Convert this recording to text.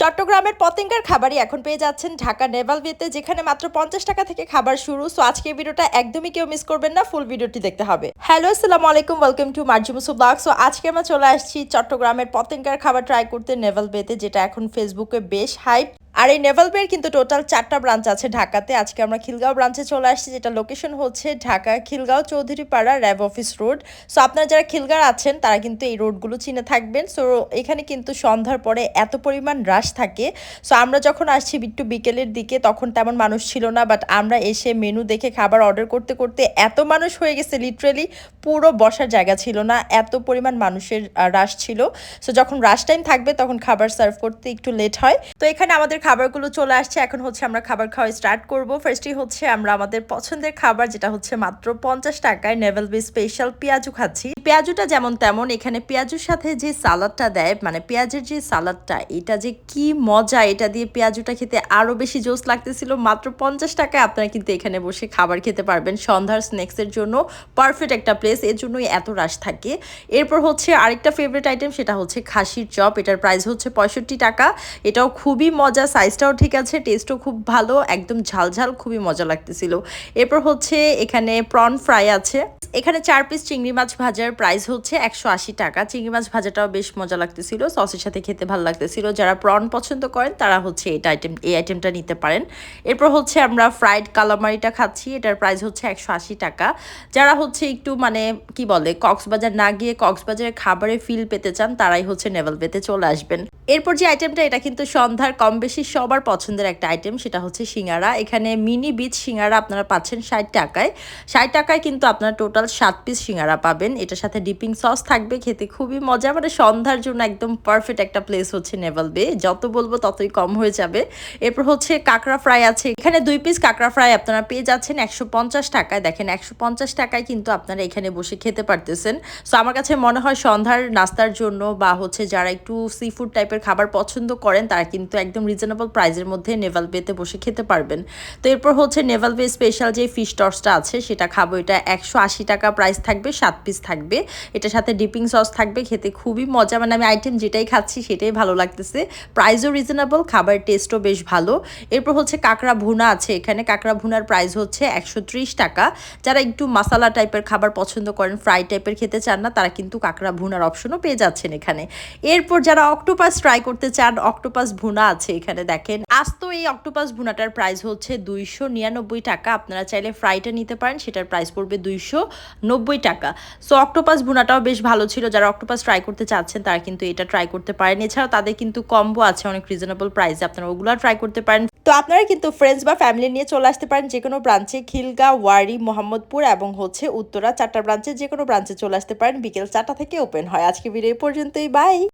চট্টগ্রামের পতেঙ্গার খাবারই এখন পেয়ে যাচ্ছেন ঢাকা নেভাল ভিতে যেখানে মাত্র পঞ্চাশ টাকা থেকে খাবার শুরু। সো আজকে ভিডিওটা একদমই কেউ মিস করবেন না ফুল ভিডিওটি দেখতে হবে। হ্যালো আসসালামু আলাইকুম ওয়েলকাম টু মার্জিমুসু ব্লগ। সো আজকে আমরা চলে আসছি চট্টগ্রামের পতেঙ্গার খাবার ট্রাই করতে নেভাল বেতে যেটা এখন ফেসবুকে বেশ হাইপ আর এই নেভাল কিন্তু টোটাল চারটা ব্রাঞ্চ আছে ঢাকাতে। আজকে আমরা খিলগাঁও ব্রাঞ্চে চলে আসছি, যেটা লোকেশন হচ্ছে Dhaka Khilgaon Chowdhurypara RAB office road so আপনারা যারা খিলগাঁও আছেন, তারা কিন্তু এই রোডগুলো চিনে থাকবেন। সো এখানে কিন্তু সন্ধ্যার পরে এত পরিমাণ রাশ থাকে। সো আমরা যখন আসছি একটু বিকেলের দিকে, তখন তেমন মানুষ ছিল না। বাট আমরা এসে মেনু দেখে খাবার অর্ডার করতে করতে এত মানুষ হয়ে গেছে লিটারেলি পুরো বসার জায়গা ছিল না। এত পরিমাণ মানুষের রাশ ছিল। সো যখন রাশ টাইম থাকবে, তখন খাবার সার্ভ করতে একটু লেট হয়। তো, এখানে আমাদের খাবারগুলো চলে আসছে। এখন হচ্ছে আমরা খাবার খাওয়া স্টার্ট করব। ফার্স্টই হচ্ছে আমরা আমাদের পছন্দের খাবার, যেটা হচ্ছে মাত্র পঞ্চাশ টাকায় নেভেল বি স্পেশাল পেঁয়াজু খাচ্ছি। পেঁয়াজুটা যেমন তেমন, এখানে পেঁয়াজুর সাথে যে সালাদটা দেয় মানে পেঁয়াজের যে সালাদটা, এটা যে কি মজা, এটা দিয়ে পেঁয়াজুটা খেতে আরও বেশি জোস লাগতেছিল। মাত্র পঞ্চাশ টাকায় আপনারা কিন্তু এখানে বসে খাবার খেতে পারবেন সন্ধ্যার স্ন্যাক্সের জন্য। পারফেক্ট একটা প্লেস এর জন্যই এত রাশ থাকে। এরপর হচ্ছে আরেকটা ফেভারিট আইটেম সেটা হচ্ছে খাসির চপ। এটার প্রাইস হচ্ছে পঁয়ষট্টি টাকা। এটাও খুবই মজা সাইজটাও ঠিক আছে টেস্টও খুব ভালো, একদম ঝালঝাল খুবই মজা লাগতেছিল। এরপর হচ্ছে এখানে প্রন ফ্রাই আছে। এখানে চার পিস চিংড়ি মাছ ভাজার প্রাইস হচ্ছে একশো আশি টাকা। চিংড়ি মাছ ভাজাটাও বেশ মজা লাগতেছিল সসের সাথে খেতে ভালো লাগতেছিল। যারা প্রন পছন্দ করেন, তারা হচ্ছে এটা আইটেম এই আইটেমটা নিতে পারেন। এরপর হচ্ছে আমরা ফ্রাইড কালামারিটা খাচ্ছি, এটার প্রাইস হচ্ছে একশো আশি টাকা। যারা হচ্ছে একটু মানে কি বলে, কক্সবাজার না গিয়ে কক্সবাজারের খাবারে ফিল পেতে চান, তারাই হচ্ছে নেভেল পেতে চলে আসবেন। এরপর যে আইটেমটা এটা কিন্তু সন্ধ্যার কম বেশি সবার পছন্দের একটা আইটেম সেটা হচ্ছে সিঙ্গারা। এখানে মিনি বিচ সিঙ্গারা আপনারা পাচ্ছেন ষাট টাকায়। ষাট টাকায় কিন্তু আপনারা টোটাল সাত পিস সিঙ্গারা পাবেন। এটার সাথে ডিপিং সস থাকবে, খেতে খুবই মজা। মানে সন্ধ্যার জন্য একদম পারফেক্ট একটা প্লেস হচ্ছে নেভাল বে যত বলব ততই কম হয়ে যাবে। এরপর হচ্ছে কাঁকড়া ফ্রাই আছে। এখানে দুই পিস কাঁকড়া ফ্রাই আপনারা পেয়ে যাচ্ছেন একশো পঞ্চাশ টাকায়। দেখেন, একশো পঞ্চাশ টাকায় কিন্তু আপনারা এখানে বসে খেতে পারতেছেন। সো আমার কাছে মনে হয় সন্ধ্যার নাস্তার জন্য বা হচ্ছে যারা একটু সি ফুড টাইপের খাবার পছন্দ করেন, তারা কিন্তু একদম রিজনেবল প্রাইসের মধ্যে নেভাল বেতে বসে খেতে পারবেন। তো এরপর হচ্ছে নেভাল বে স্পেশাল যে ফিশ টসটা আছে, সেটা খাব। এটা একশো আশি টাকা প্রাইস থাকবে, সাত পিস থাকবে। এটার সাথে ডিপিং সস থাকবে, খেতে খুবই মজা। মানে আমি আইটেম যেটাই খাচ্ছি সেটাই ভালো লাগতেছে। প্রাইসও রিজনেবল খাবার টেস্টও বেশ ভালো। এরপর হচ্ছে কাঁকড়া ভুনা আছে। এখানে কাঁকড়া ভুনার প্রাইস হচ্ছে একশো ত্রিশ টাকা। যারা একটু মশালা টাইপের খাবার পছন্দ করেন ফ্রাই টাইপের খেতে চান না, তারা কিন্তু কাঁকড়া ভুনার অপশনও পেয়ে যাচ্ছেন এখানে। এরপর যারা অক্টোপাস ট্রাই করতে চান অক্টোপাস ভুনা আছে এখানে দেখেন। আস্ত এই অক্টোপাস ভুনাটার প্রাইস হচ্ছে দুইশো নিরানব্বই টাকা। আপনারা চাইলে ফ্রাইটা নিতে পারেন, সেটার প্রাইস পড়বে দুইশো নব্বই টাকা। সো অক্টোপাস ভুনাটাও বেশ ভালো ছিল। যারা অক্টোপাস ট্রাই করতে চাচ্ছেন, তারা কিন্তু এটা ট্রাই করতে পারেন। এছাড়াও তাদের কিন্তু কম্বো আছে অনেক রিজনেবল প্রাইসে আপনারা ওগুলো ট্রাই করতে পারেন। তো আপনারা কিন্তু ফ্রেন্ডস বা ফ্যামিলি নিয়ে চলে আসতে পারেন যে কোনো ব্রাঞ্চে খিলগা, ওয়ারি, মোহাম্মদপুর এবং হচ্ছে উত্তরা চারটা ব্রাঞ্চে যে কোনো ব্রাঞ্চে চলে আসতে পারেন। বিকেল চারটা থেকে ওপেন হয়। আজকে ভিডিও পর্যন্তই। বাই